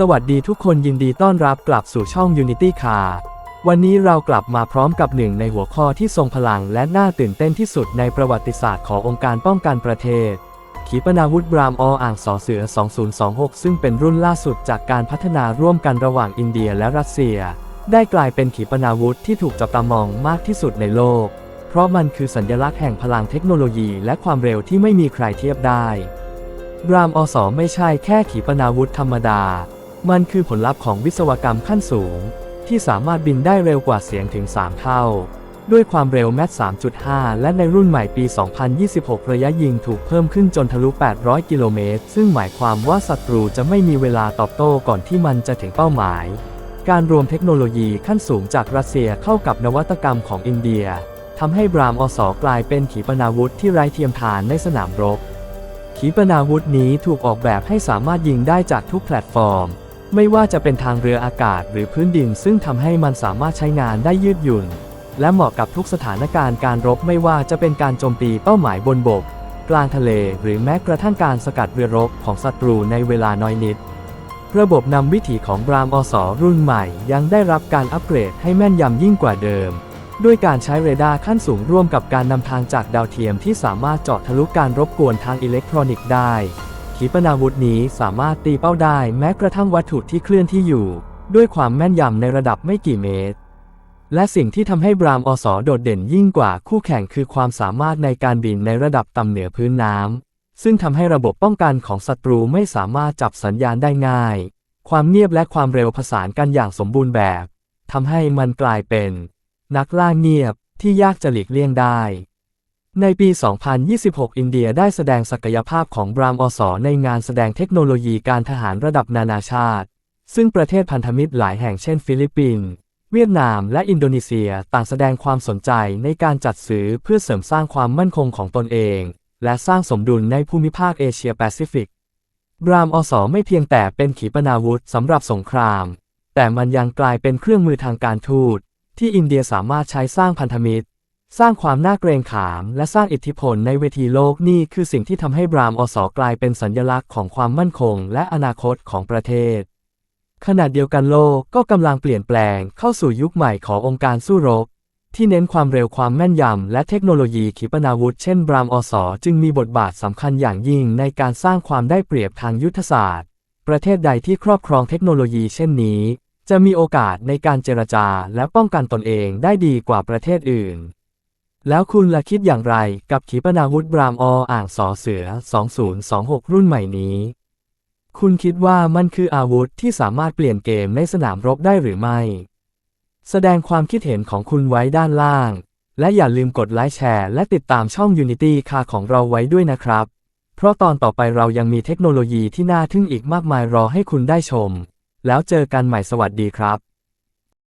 สวัสดีทุกคนยินดีต้อนรับกลับสู่ช่อง Unity Car วันนี้เรากลับมาพร้อมกับหนึ่งในหัวข้อที่ทรงพลังและน่าตื่นเต้นที่สุดในประวัติศาสตร์ขององค์การป้องกันประเทศ ขีปนาวุธบรามออ่างสอเสือ 2026 ซึ่งเป็นรุ่นล่าสุดจากการพัฒนาร่วมกันระหว่างอินเดียและรัสเซีย ได้กลายเป็นขีปนาวุธที่ถูกจับตามองมากที่สุดในโลก เพราะมันคือสัญลักษณ์แห่งพลังเทคโนโลยีและความเร็วที่ไม่มีใครเทียบได้บรามอสอไม่ใช่แค่ขีปนาวุธธรรมดา มันคือผลลัพธ์ของวิศวกรรมขั้นสูง ที่สามารถบินได้เร็วกว่าเสียงถึง 3 เท่า ด้วยความเร็วแมท3.5 และในรุ่นใหม่ปี 2026 ระยะยิงถูกเพิ่มขึ้นจนทะลุ 800 กิโลเมตร ซึ่งหมายความว่าศัตรูจะไม่มีเวลาตอบโต้ก่อนที่มันจะถึงเป้าหมาย การรวมเทคโนโลยีขั้นสูงจากรัสเซียเข้ากับนวัตกรรมของอินเดียทำให้บรามอสอกลายเป็นขีปนาวุธที่ไร้เทียมทานในสนามรบขีปนาวุธนี้ถูกออกแบบให้สามารถยิงได้จากทุกแพลตฟอร์ม ไม่ว่าจะเป็นทางเรืออากาศหรือพื้นดิน ซึ่งทำให้มันสามารถใช้งานได้ยืดหยุ่น และเหมาะกับทุกสถานการณ์การรบไม่ว่าจะเป็นการโจมตีเป้าหมายบนบก กลางทะเลหรือแม้กระทั่งการสกัดเรือรบของศัตรูในเวลาน้อยนิด ระบบนำวิถีของบรามอสรุ่นใหม่ยังได้รับการอัปเกรดให้แม่นยำยิ่งกว่าเดิมด้วยการใช้เรดาร์ขั้นสูงร่วมกับการนำทางจากดาวเทียมที่สามารถเจาะทะลุการรบกวนทางอิเล็กทรอนิกส์ได้ ขีปนาวุธนี้สามารถตีเป้าได้แม้กระทั่งวัตถุที่เคลื่อนที่อยู่ ด้วยความแม่นยำในระดับไม่กี่เมตร และสิ่งที่ทำให้บรามอสโดดเด่นยิ่งกว่าคู่แข่งคือความสามารถในการบินในระดับต่ำเหนือพื้นน้ำซึ่งทำให้ระบบป้องกันของศัตรูไม่สามารถจับสัญญาณได้ง่าย ความเงียบและความเร็วผสานกันอย่างสมบูรณ์แบบทำให้มันกลายเป็น นักล่าเงียบที่ยากจะหลีกเลี่ยงได้ ในปี 2026 อินเดียได้แสดงศักยภาพของบรามอสในงานแสดงเทคโนโลยีการทหารระดับนานาชาติ ซึ่งประเทศพันธมิตรหลายแห่งเช่นฟิลิปปินส์เวียดนามและอินโดนีเซียต่างแสดงความสนใจในการจัดซื้อเพื่อเสริมสร้างความมั่นคงของตนเอง และสร้างสมดุลในภูมิภาคเอเชียแปซิฟิก บรามอสไม่เพียงแต่เป็นขีปนาวุธสำหรับสงคราม แต่มันยังกลายเป็นเครื่องมือทางการทูต ที่อินเดียสามารถใช้สร้างพันธมิตร สร้างความน่าเกรงขาม และสร้างอิทธิพลในเวทีโลกนี่คือสิ่งที่ทำให้บรามอสกลายเป็นสัญลักษณ์ของความมั่นคง และอนาคตของประเทศ ขณะเดียวกันโลกก็กำลังเปลี่ยนแปลงเข้าสู่ยุคใหม่ขององค์การสู้รบ ที่เน้นความเร็วความแม่นยำและเทคโนโลยีขีปนาวุธเช่นบรามอสจึงมีบทบาทสำคัญอย่างยิ่งในการสร้างความได้เปรียบทางยุทธศาสตร์ ประเทศใดที่ครอบครองเทคโนโลยีเช่นนี้ จะมีโอกาสในการเจรจาและป้องกันตนเองได้ดีกว่าประเทศอื่น แล้วคุณละคิดอย่างไรกับขีปนาวุธบรามออ่างสอเสือ 2026 รุ่นใหม่นี้ คุณคิดว่ามันคืออาวุธที่สามารถเปลี่ยนเกมในสนามรบได้หรือไม่ แสดงความคิดเห็นของคุณไว้ด้านล่าง และอย่าลืมกดไลค์แชร์และติดตามช่อง Unity คาของเราไว้ด้วยนะครับ เพราะตอนต่อไปเรายังมีเทคโนโลยีที่น่าทึ่งอีกมากมายรอให้คุณได้ชม แล้วเจอกันใหม่สวัสดีครับ